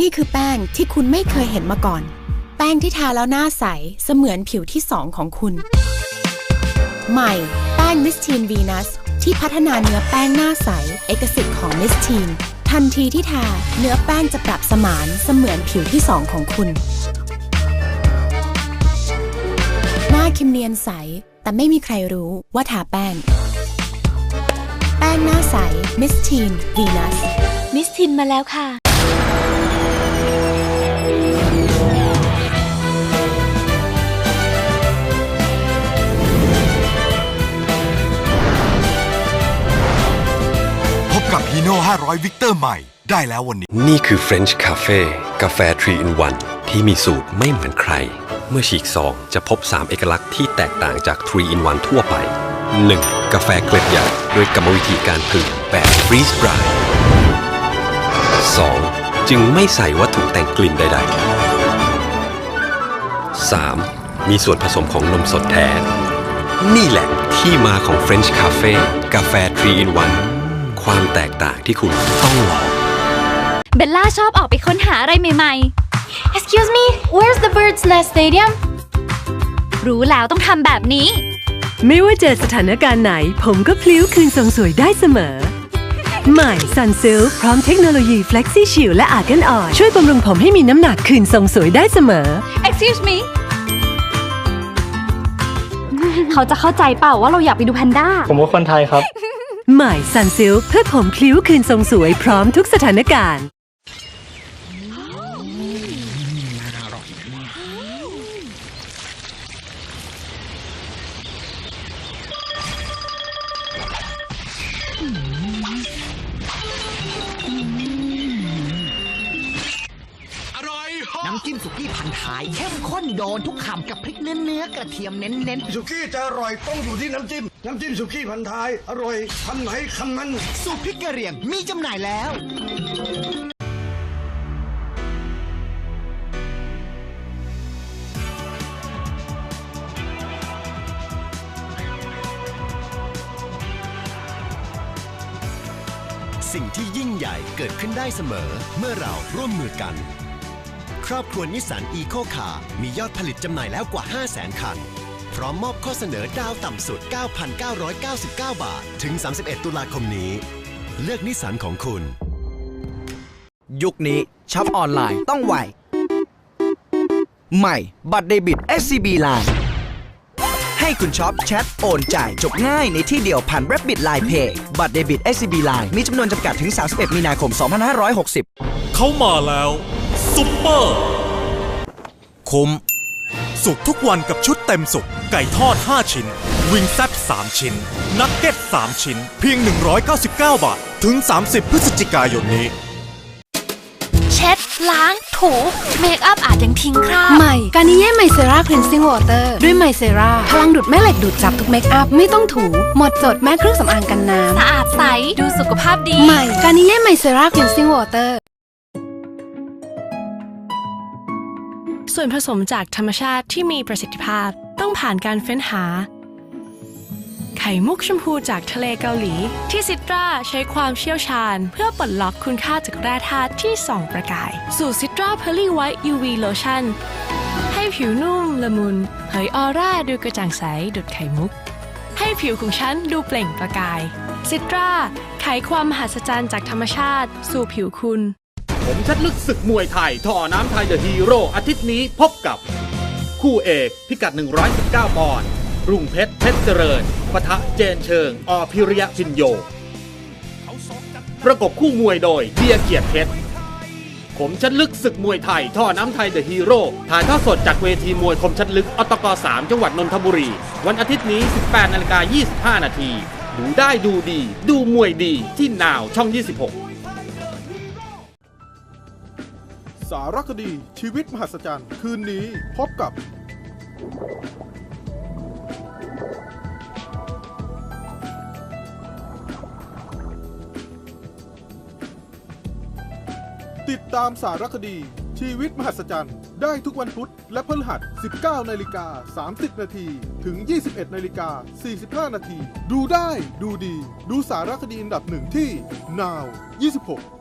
นี่คือแป้งที่คุณไม่เคยเห็นมาก่อน แป้งที่ทาแล้วหน้าใส เสมือนผิวที่สองของคุณ ใหม่ แป้งมิสทีนวีนัสที่พัฒนาเนื้อแป้งหน้าใส เอกสิทธิ์ของมิสทีนทันทีที่ทา เนื้อแป้งจะปรับสมานเสมือนผิวที่สองของคุณ หน้าคิมเนียนใส แต่ไม่มีใครรู้ว่าทาแป้ง แป้งหน้าใสมิสทีนวีนัสมิสทินมาแล้วค่ะ โน่500 วิกเตอร์ใหม่ ได้แล้ววันนี้ นี่คือ French Cafe กาแฟ3 in 1ที่มีสูตรไม่เหมือนใคร เมื่อฉีกซองจะพบ 3 เอกลักษณ์ที่แตกต่างจาก3 in 1ทั่วไป 1. กาแฟเกล็ดใหญ่ด้วยกรรมวิธีการผึ่งแบบ freeze dry 2. จึงไม่ใส่วัตถุแต่งกลิ่นใด ๆ 3. มีส่วนผสมของนมสดแท้ นี่แหละที่มาของ French Cafe กาแฟ3 in 1 ความแตกต่างที่คุณต้องลองเบลล่าชอบออกไปค้นหาอะไรใหม่ Excuse me, where's the Bird's Nest Stadium? ๆรู้แล้วต้องทำแบบนี้ ไม่ว่าเจอสถานการณ์ไหน ผมก็พลิ้วคืนทรงสวยได้เสมอ ใหม่ Sunsilk พร้อมเทคโนโลยี Flexi Shield และ Argan Oil ช่วยบำรุงผมให้มีน้ำหนักคืนทรงสวยได้เสมอ Excuse me เขาจะเข้าใจเปล่าว่าเราอยากไปดูแพนด้า ผมว่าคนไทยครับ ใหม่ซันซิลเพื่อผมพลิ้วคืนทรงสวยพร้อมทุกสถานการณ์ น้ำจิ้มสุกี้พันท้ายเข้มข้นโดนทุกคำกับพริกเนื้อเนื้อกระเทียมเน้นเน้นสุกี้จะอร่อยต้องอยู่ที่น้ำจิ้ม น้ำจิ้มสุกี้พันท้าย อร่อยคำไหนคำนั้นๆสูตรพริกกระเหรี่ยงมีจำหน่ายแล้ว สิ่งที่ยิ่งใหญ่เกิดขึ้นได้เสมอ เมื่อเราร่วมมือกัน ครอบครัวนิสสันอีโคคาร์มียอดผลิตจำหน่ายแล้วกว่า 500,000 คัน พร้อมมอบข้อเสนอดาวต่ำสุด 9,999 บาท ถึง 31 ตุลาคมนี้ เลือกนิสสันของคุณ ยุคนี้ช็อปออนไลน์ต้องไว ใหม่ บัตรเดบิต SCB Line ให้คุณช็อปแชทโอนจ่ายจบง่ายในที่เดียวผ่าน Rabbit Line Pay บัตรเดบิต SCB Line มีจำนวนจำกัดถึง 31 มีนาคม 2560 เขามาแล้ว ซุปเปอร์คุ้มสุกทุกวันกับชุดเต็มสุกไก่ทอด 5 ชิ้น วิงแซบ3 ชิ้น นักเก็ต 3 ชิ้น เพียง 199 บาท ถึง 30 พฤศจิกายนนี้ เช็ด ล้าง ถู เมคอัพอาจยังทิ้งคราบใหม่กานิเย่ไมเซราคลีนซิ่งวอเตอร์ด้วยไมเซราพลังดูดแม่เหล็กดูดจับทุกเมคอัพ ไม่ต้องถู หมดจดแม้เครื่องสำอางกันน้สะอาดใส ดูสุขภาพดีำใหม่กานิเย่ไมเซราคลีนซิ่งวอเตอร์ ส่วนผสมจากธรรมชาติที่มีประสิทธิภาพต้องผ่านการเฟ้นหา ไข่มุกชมพูจากทะเลเกาหลี ที่ซิตราใช้ความเชี่ยวชาญ เพื่อปลดล็อกคุณค่าจากแร่ธาตุที่ส่องประกาย สู่ซิตราเพอร์ลี่ไวท์ UV Lotion ให้ผิวนุ่มละมุนเผยออร่าดูกระจ่างใสดุดไข่มุก ให้ผิวของฉันดูเปล่งประกายซิตราไขความมหัศจรรย์จากธรรมชาติ สู่ผิวคุณ มชัดลึกศึกมวยไทยท่อน้ำไทยเดอะฮีโร่อาทิตย์นี้พบกับ คู่เอกพิกัด 119 ปอนด์รุ่งเพชรเพชรเจริญปะทะเจนเชิง อพิริยะพินโย ประกบคู่มวยโดยเดียเกียรติเพชรผมชัดลึกศึกมวยไทย ท่อน้ำไทยเดอะฮีโร่ถ่ายทอดสดจากเวทีมวยคมชัดลึกอตก3จังหวัดนนทบุรี วันอาทิตย์นี้ 18นาฬิกา25 นาทีดูได้ดูดี ดูมวยดีที่นาวช่อง 26 สารคดีชีวิตมหัศจรรย์ คืนนี้พบกับ ติดตามสารคดี ชีวิตมหัศจรรย์ ได้ทุกวันพุธและพฤหัส 19 นาฬิกา 30 นาทีถึง 21 นาฬิกา 45 นาที ดูได้ดูดี ดูสารคดีอันดับหนึ่งที่ Now 26